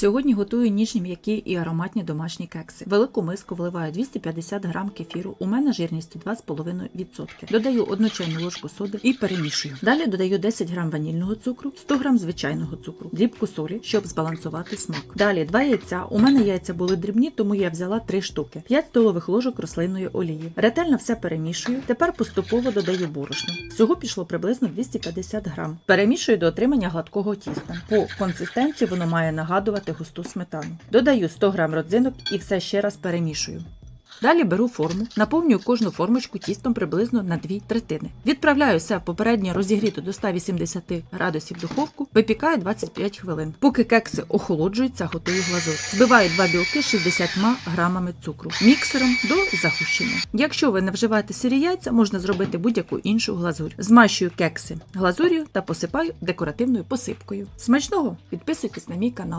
Сьогодні готую ніжні м'які і ароматні домашні кекси. Велику миску вливаю 250 грам кефіру. У мене жирністю 2,5%. Додаю одну чайну ложку соди і перемішую. Далі додаю 10 грам ванільного цукру, 100 грам звичайного цукру, дрібку солі, щоб збалансувати смак. Далі два яйця. У мене яйця були дрібні, тому я взяла 3 штуки, 5 столових ложок рослинної олії. Ретельно все перемішую. Тепер поступово додаю борошно. Всього пішло приблизно 250 грам. Перемішую до отримання гладкого тіста. По консистенції воно має нагадувати густу сметану. Додаю 100 грам родзинок і все ще раз перемішую. Далі беру форму, наповнюю кожну формочку тістом приблизно на 2 третини. Відправляю все в попередньо розігріту до 180 градусів духовку, випікаю 25 хвилин. Поки кекси охолоджуються, готую глазур. Збиваю два білки 60 грамами цукру міксером до загущення. Якщо ви не вживаєте сирі яйця, можна зробити будь-яку іншу глазурь. Змащую кекси глазур'ю та посипаю декоративною посипкою. Смачного! Підписуйтесь на мій канал.